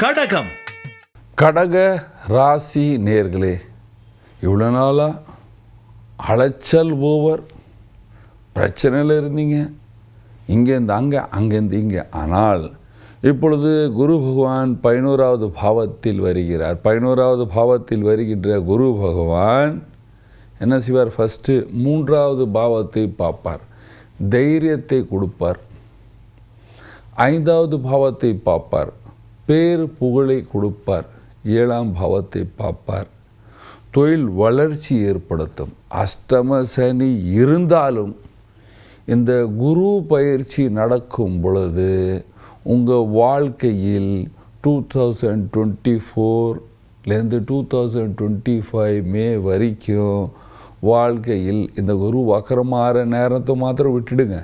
கடகம். கடக ராசி நேர்களே இவ்வளோ நாளாக அலைச்சல் ஓவர். பிரச்சனையில் இருந்தீங்க. இங்கேருந்து அங்கே அங்கேருந்து இங்கே. ஆனால் இப்பொழுது குரு பகவான் பதினோராவது பாவத்தில் வருகிறார். பதினோராவது பாவத்தில் வருகின்ற குரு பகவான் என்ன செய்வார்? ஃபஸ்ட்டு மூன்றாவது பாவத்தை பார்ப்பார். தைரியத்தை கொடுப்பார். ஐந்தாவது பாவத்தை பார்ப்பார். பேர் புகழை கொடுப்பார் ஏழாம் பாவத்தை பார்ப்பார். தொழில் வளர்ச்சி ஏற்படுத்தும். அஷ்டம சனி இருந்தாலும் இந்த குரு பயிற்சி நடக்கும் பொழுது உங்கள் வாழ்க்கையில் two thousand twenty ஃபோர்லேருந்து two thousand twenty five May வரைக்கும் வாழ்க்கையில் இந்த குரு வக்கரமாற நேரத்தை மாத்திரம் விட்டுடுங்க.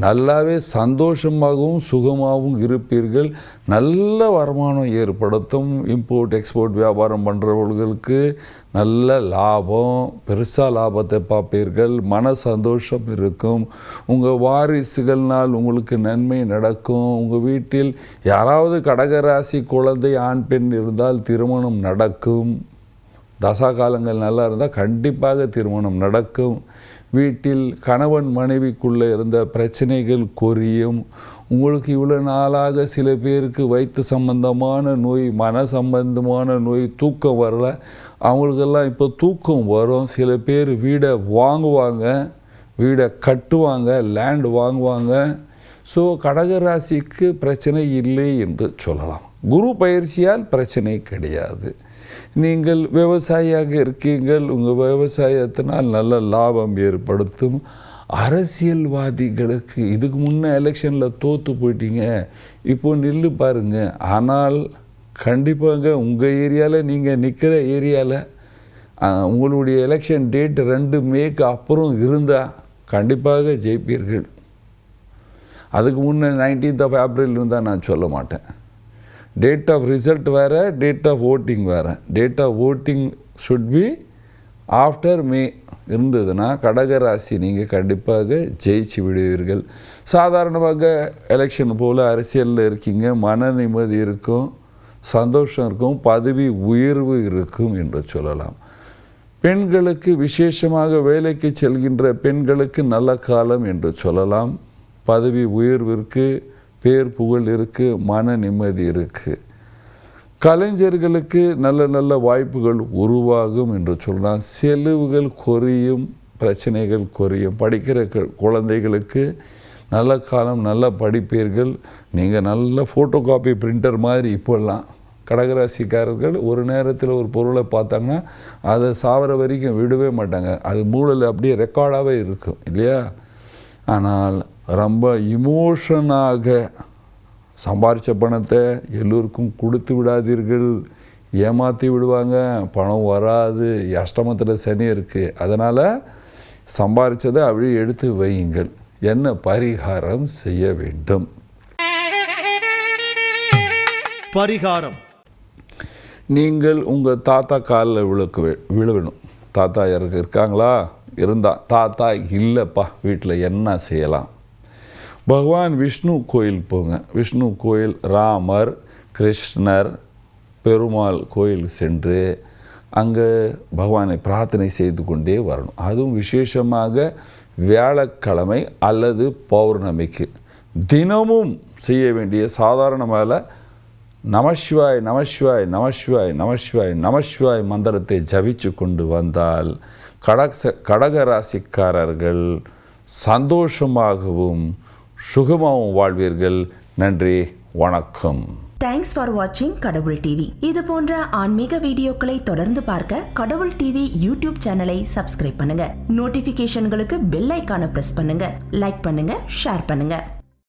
நல்லாவே சந்தோஷமாகவும் சுகமாகவும் இருப்பீர்கள். நல்ல வருமானம் ஏற்படுத்தும். இம்போர்ட் எக்ஸ்போர்ட் வியாபாரம் பண்ணுறவர்களுக்கு நல்ல லாபம் பெருசாக லாபத்தை பார்ப்பீர்கள். மன சந்தோஷம் இருக்கும். உங்கள் வாரிசுகள்னால் உங்களுக்கு நன்மை நடக்கும். உங்கள் வீட்டில் யாராவது கடகராசி குழந்தை ஆண் பெண் இருந்தால் திருமணம் நடக்கும். தசா காலங்கள் நல்லா இருந்தால் கண்டிப்பாக திருமணம் நடக்கும். வீட்டில் கணவன் மனைவிக்குள்ளே இருந்த பிரச்சனைகள் குறையும் உங்களுக்கு இவ்வளோ நாளாக சில பேருக்கு வயிற்று சம்பந்தமான நோய் மன சம்பந்தமான நோய் தூக்கம் வரல. அவங்களுக்கெல்லாம் இப்போ தூக்கம் வரும். சில பேர் வீடை வாங்குவாங்க வீடை கட்டுவாங்க லேண்ட் வாங்குவாங்க. ஸோ கடகராசிக்கு பிரச்சனை இல்லை என்று சொல்லலாம். குரு பயிற்சியால் பிரச்சனை கிடையாது. நீங்கள் விவசாயியாக இருக்கீங்கள் உங்கள் விவசாயத்தினால் நல்ல லாபம் ஏற்படுத்தும். அரசியல்வாதிகளுக்கு இதுக்கு முன்னே எலெக்ஷனில் தோற்று போயிட்டீங்க. இப்போ நில்லு பாருங்கள் ஆனால் கண்டிப்பாக உங்கள் ஏரியாவில் நீங்கள் நிற்கிற ஏரியாவில் உங்களுடைய எலெக்ஷன் டேட் ரெண்டு மேக்கு அப்புறம் இருந்தால் கண்டிப்பாக ஜெயிப்பீர்கள். அதுக்கு முன்னே நைன்டீன்த் ஆஃப் ஏப்ரல் இருந்தால் நான் சொல்ல மாட்டேன். டேட் ஆஃப் ரிசல்ட் வேறு டேட் ஆஃப் ஓட்டிங் வேறு. Date of voting should be after May இருந்ததுன்னா கடகராசி நீங்கள் கண்டிப்பாக ஜெயிச்சு விடுவீர்கள். சாதாரணமாக எலெக்ஷன் போல் அரசியலில் இருக்கீங்க மன நிம்மதி இருக்கும் சந்தோஷம் இருக்கும் பதவி உயர்வு இருக்கும் என்று சொல்லலாம். பெண்களுக்கு விசேஷமாக வேலைக்கு செல்கின்ற பெண்களுக்கு நல்ல காலம் என்று சொல்லலாம். பதவி உயர்விற்கு பேர் புகழ் இருக்குது மன நிம்மதி இருக்குது கலைஞர்களுக்கு நல்ல நல்ல வாய்ப்புகள் உருவாகும் என்று சொல்லலாம் செலவுகள் குறையும் பிரச்சனைகள் குறையும். படிக்கிற குழந்தைகளுக்கு நல்ல காலம் நல்ல படிப்பீர்கள். நீங்கள் நல்ல ஃபோட்டோ காப்பி பிரிண்டர் மாதிரி இப்போல்லாம். கடகராசிக்காரர்கள் ஒரு நேரத்தில் ஒரு பொருளை பார்த்தாங்கன்னா அதை சாவர வரைக்கும் விடவே மாட்டாங்க. அது மூளையில் அப்படியே ரெக்கார்டாகவே இருக்கும் இல்லையா? ஆனால் ரொம்ப இமோஷனாக சம்பாரித்த பணத்தை எல்லோருக்கும் கொடுத்து விடாதீர்கள். ஏமாற்றி விடுவாங்க. பணம் வராது. அஷ்டமத்தில் சனி இருக்குது அதனால் சம்பாரித்ததை அப்படியே எடுத்து வையுங்கள். என்ன பரிகாரம் செய்ய வேண்டும்? பரிகாரம். நீங்கள் உங்கள் தாத்தா காலில் விழுக்க விழுவணும். தாத்தா யாருக்கு இருக்காங்களா? இருந்தா. தாத்தா இல்லைப்பா. வீட்டில் என்ன செய்யலாம்? பகவான் விஷ்ணு கோயில் போங்க. விஷ்ணு கோயில் ராமர் கிருஷ்ணர் பெருமாள் கோயில் சென்று அங்கே பகவானை பிரார்த்தனை செய்து கொண்டே வரணும். அதுவும் விசேஷமாக வியாழக்கிழமை அல்லது பௌர்ணமிக்கு. தினமும் செய்ய வேண்டிய சாதாரணமாக நமசிவாய் நமசிவாய் நமசிவாய் நமசிவாய் நமசிவாய் மந்திரத்தை ஜபிச்சு கொண்டு வந்தால் கடக கடக ராசிக்காரர்கள் சந்தோஷமாகவும் சுகமாகவும் வாழ்வீர்கள். நன்றி வணக்கம். தேங்க்ஸ் ஃபார் வாட்சிங் கடவுள் டிவி இது போன்ற ஆன்மீக வீடியோக்களை தொடர்ந்து பார்க்க கடவுள் டிவி யூடியூப் சேனலை சப்ஸ்கிரைப் பண்ணுங்க. நோட்டிபிகேஷன்களுக்கு பெல் ஐக்கான பிரஸ் பண்ணுங்க. லைக் பண்ணுங்க ஷேர் பண்ணுங்க.